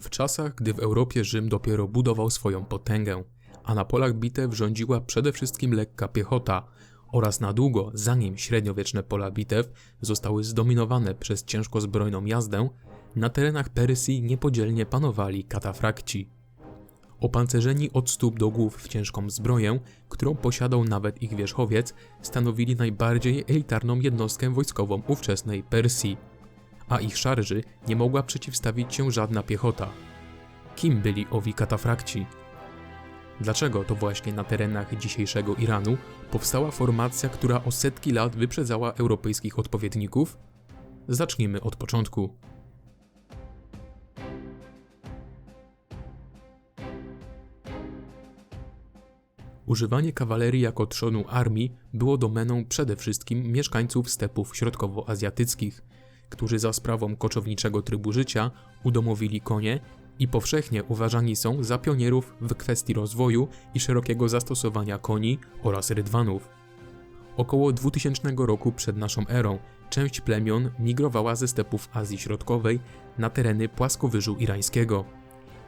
W czasach, gdy w Europie Rzym dopiero budował swoją potęgę, a na polach bitew rządziła przede wszystkim lekka piechota oraz na długo, zanim średniowieczne pola bitew zostały zdominowane przez ciężko zbrojną jazdę, na terenach Persji niepodzielnie panowali katafrakci. Opancerzeni od stóp do głów w ciężką zbroję, którą posiadał nawet ich wierzchowiec, stanowili najbardziej elitarną jednostkę wojskową ówczesnej Persji, a ich szarży nie mogła przeciwstawić się żadna piechota. Kim byli owi katafrakci? Dlaczego to właśnie na terenach dzisiejszego Iranu powstała formacja, która o setki lat wyprzedzała europejskich odpowiedników? Zacznijmy od początku. Używanie kawalerii jako trzonu armii było domeną przede wszystkim mieszkańców stepów środkowoazjatyckich, którzy za sprawą koczowniczego trybu życia udomowili konie i powszechnie uważani są za pionierów w kwestii rozwoju i szerokiego zastosowania koni oraz rydwanów. Około 2000 roku przed naszą erą część plemion migrowała ze stepów Azji Środkowej na tereny płaskowyżu irańskiego.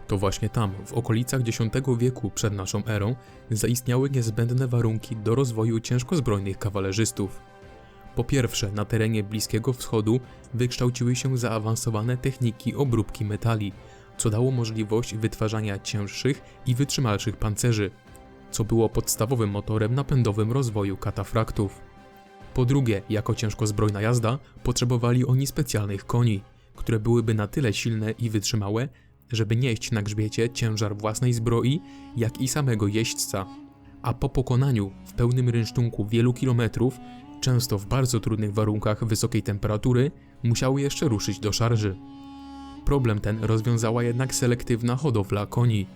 To właśnie tam, w okolicach X wieku przed naszą erą, zaistniały niezbędne warunki do rozwoju ciężkozbrojnych kawalerzystów. Po pierwsze, na terenie Bliskiego Wschodu wykształciły się zaawansowane techniki obróbki metali, co dało możliwość wytwarzania cięższych i wytrzymalszych pancerzy, co było podstawowym motorem napędowym rozwoju katafraktów. Po drugie, jako ciężkozbrojna jazda, potrzebowali oni specjalnych koni, które byłyby na tyle silne i wytrzymałe, żeby nieść na grzbiecie ciężar własnej zbroi, jak i samego jeźdźca. A po pokonaniu w pełnym rynsztunku wielu kilometrów, często w bardzo trudnych warunkach wysokiej temperatury, musiały jeszcze ruszyć do szarży. Problem ten rozwiązała jednak selektywna hodowla koni.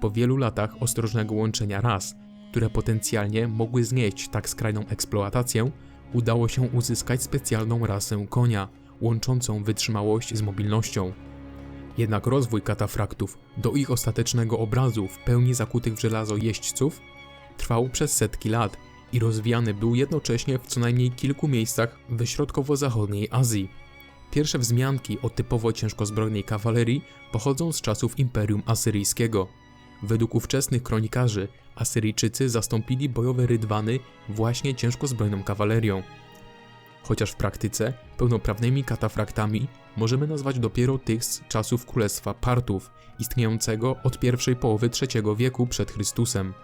Po wielu latach ostrożnego łączenia ras, które potencjalnie mogły znieść tak skrajną eksploatację, udało się uzyskać specjalną rasę konia, łączącą wytrzymałość z mobilnością. Jednak rozwój katafraktów do ich ostatecznego obrazu w pełni zakutych w żelazo jeźdźców trwał przez setki lat i rozwijany był jednocześnie w co najmniej kilku miejscach w środkowo-zachodniej Azji. Pierwsze wzmianki o typowo ciężkozbrojnej kawalerii pochodzą z czasów Imperium Asyryjskiego. Według ówczesnych kronikarzy Asyryjczycy zastąpili bojowe rydwany właśnie ciężkozbrojną kawalerią. Chociaż w praktyce pełnoprawnymi katafraktami możemy nazwać dopiero tych z czasów Królestwa Partów, istniejącego od pierwszej połowy III wieku przed Chrystusem.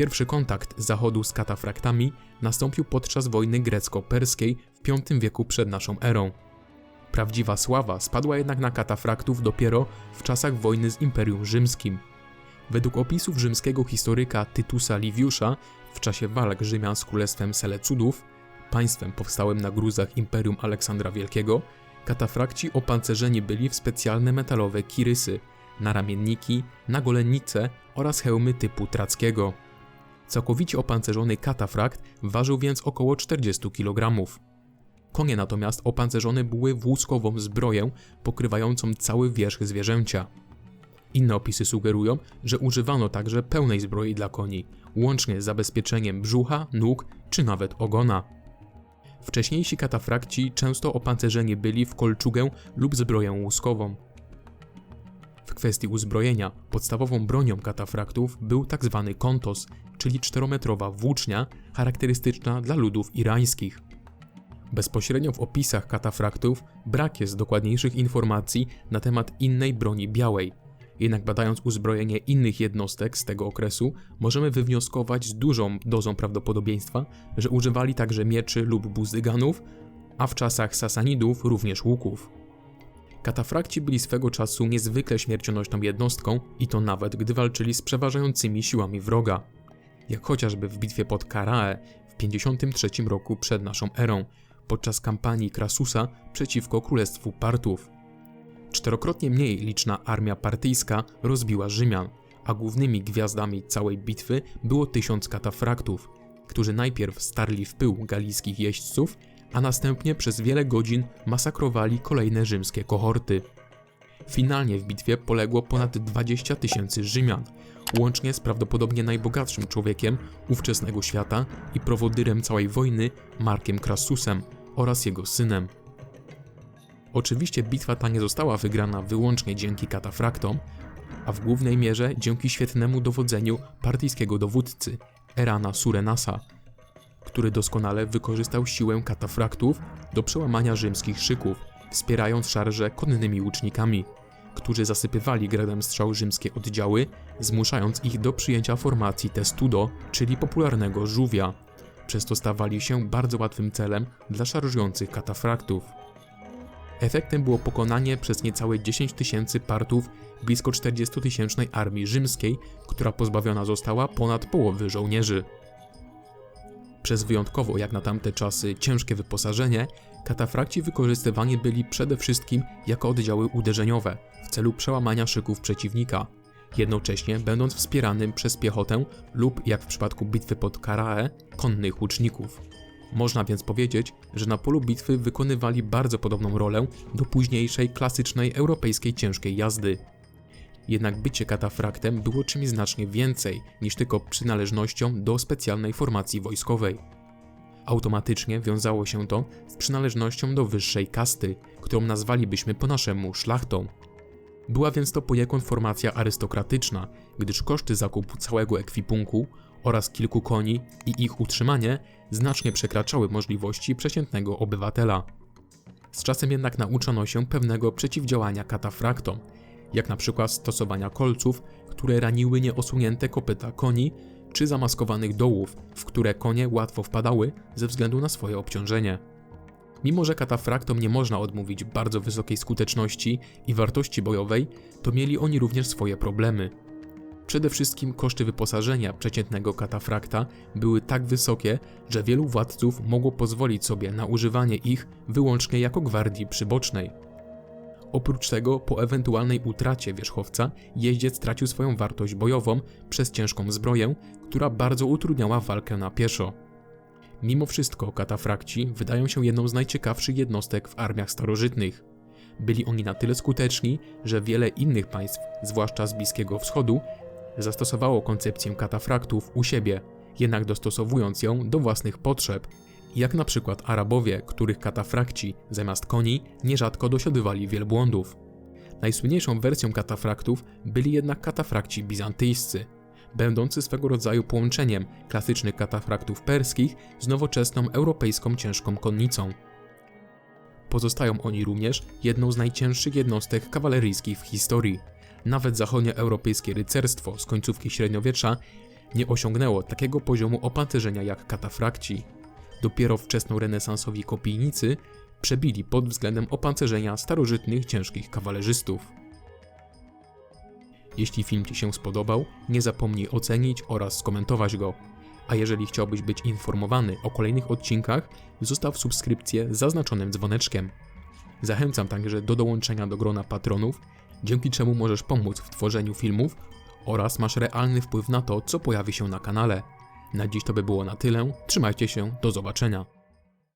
Pierwszy kontakt Zachodu z katafraktami nastąpił podczas wojny grecko-perskiej w V wieku przed naszą erą. Prawdziwa sława spadła jednak na katafraktów dopiero w czasach wojny z Imperium Rzymskim. Według opisów rzymskiego historyka Tytusa Liviusza w czasie walk Rzymian z królestwem Selecudów, państwem powstałym na gruzach Imperium Aleksandra Wielkiego, katafrakci opancerzeni byli w specjalne metalowe kirysy, naramienniki, nagolenice oraz hełmy typu trackiego. Całkowicie opancerzony katafrakt ważył więc około 40 kg. Konie natomiast opancerzone były w łuskową zbroję pokrywającą cały wierzch zwierzęcia. Inne opisy sugerują, że używano także pełnej zbroi dla koni, łącznie z zabezpieczeniem brzucha, nóg czy nawet ogona. Wcześniejsi katafrakci często opancerzeni byli w kolczugę lub zbroję łuskową. Kwestii uzbrojenia podstawową bronią katafraktów był tzw. Tak kontos, czyli czterometrowa włócznia charakterystyczna dla ludów irańskich. Bezpośrednio w opisach katafraktów brak jest dokładniejszych informacji na temat innej broni białej. Jednak badając uzbrojenie innych jednostek z tego okresu, możemy wywnioskować z dużą dozą prawdopodobieństwa, że używali także mieczy lub buzdyganów, a w czasach Sasanidów również łuków. Katafrakci byli swego czasu niezwykle śmiercionośną jednostką i to nawet gdy walczyli z przeważającymi siłami wroga. Jak chociażby w bitwie pod Karae w 53 roku przed naszą erą, podczas kampanii Krasusa przeciwko Królestwu Partów. Czterokrotnie mniej liczna armia partyjska rozbiła Rzymian, a głównymi gwiazdami całej bitwy było tysiąc katafraktów, którzy najpierw starli w pył galijskich jeźdźców, a następnie przez wiele godzin masakrowali kolejne rzymskie kohorty. Finalnie w bitwie poległo ponad 20 tysięcy Rzymian, łącznie z prawdopodobnie najbogatszym człowiekiem ówczesnego świata i prowodyrem całej wojny Markiem Crassusem oraz jego synem. Oczywiście bitwa ta nie została wygrana wyłącznie dzięki katafraktom, a w głównej mierze dzięki świetnemu dowodzeniu partyjskiego dowódcy Erana Surenasa, który doskonale wykorzystał siłę katafraktów do przełamania rzymskich szyków, wspierając szarże konnymi łucznikami, którzy zasypywali gradem strzał rzymskie oddziały, zmuszając ich do przyjęcia formacji testudo, czyli popularnego żółwia. Przez to stawali się bardzo łatwym celem dla szarżujących katafraktów. Efektem było pokonanie przez niecałe 10 tysięcy partów blisko 40-tysięcznej armii rzymskiej, która pozbawiona została ponad połowy żołnierzy. Przez wyjątkowo jak na tamte czasy ciężkie wyposażenie, katafrakci wykorzystywani byli przede wszystkim jako oddziały uderzeniowe w celu przełamania szyków przeciwnika, jednocześnie będąc wspieranym przez piechotę lub, jak w przypadku bitwy pod Karae, konnych łuczników. Można więc powiedzieć, że na polu bitwy wykonywali bardzo podobną rolę do późniejszej klasycznej europejskiej ciężkiej jazdy. Jednak bycie katafraktem było czymś znacznie więcej niż tylko przynależnością do specjalnej formacji wojskowej. Automatycznie wiązało się to z przynależnością do wyższej kasty, którą nazwalibyśmy po naszemu szlachtą. Była więc to poniekąd formacja arystokratyczna, gdyż koszty zakupu całego ekwipunku oraz kilku koni i ich utrzymanie znacznie przekraczały możliwości przeciętnego obywatela. Z czasem jednak nauczono się pewnego przeciwdziałania katafraktom, jak na przykład stosowania kolców, które raniły nieosunięte kopyta koni, czy zamaskowanych dołów, w które konie łatwo wpadały ze względu na swoje obciążenie. Mimo, że katafraktom nie można odmówić bardzo wysokiej skuteczności i wartości bojowej, to mieli oni również swoje problemy. Przede wszystkim koszty wyposażenia przeciętnego katafrakta były tak wysokie, że wielu władców mogło pozwolić sobie na używanie ich wyłącznie jako gwardii przybocznej. Oprócz tego, po ewentualnej utracie wierzchowca, jeździec tracił swoją wartość bojową przez ciężką zbroję, która bardzo utrudniała walkę na pieszo. Mimo wszystko katafrakci wydają się jedną z najciekawszych jednostek w armiach starożytnych. Byli oni na tyle skuteczni, że wiele innych państw, zwłaszcza z Bliskiego Wschodu, zastosowało koncepcję katafraktów u siebie, jednak dostosowując ją do własnych potrzeb, jak na przykład Arabowie, których katafrakci zamiast koni nierzadko dosiadywali wielbłądów. Najsłynniejszą wersją katafraktów byli jednak katafrakci bizantyjscy, będący swego rodzaju połączeniem klasycznych katafraktów perskich z nowoczesną europejską ciężką konnicą. Pozostają oni również jedną z najcięższych jednostek kawaleryjskich w historii. Nawet zachodnioeuropejskie rycerstwo z końcówki średniowiecza nie osiągnęło takiego poziomu opancerzenia jak katafrakci. Dopiero wczesnorenesansowi kopijnicy przebili pod względem opancerzenia starożytnych ciężkich kawalerzystów. Jeśli film Ci się spodobał, nie zapomnij ocenić oraz skomentować go. A jeżeli chciałbyś być informowany o kolejnych odcinkach, zostaw subskrypcję z zaznaczonym dzwoneczkiem. Zachęcam także do dołączenia do grona patronów, dzięki czemu możesz pomóc w tworzeniu filmów oraz masz realny wpływ na to, co pojawi się na kanale. Na dziś to by było na tyle, trzymajcie się, do zobaczenia.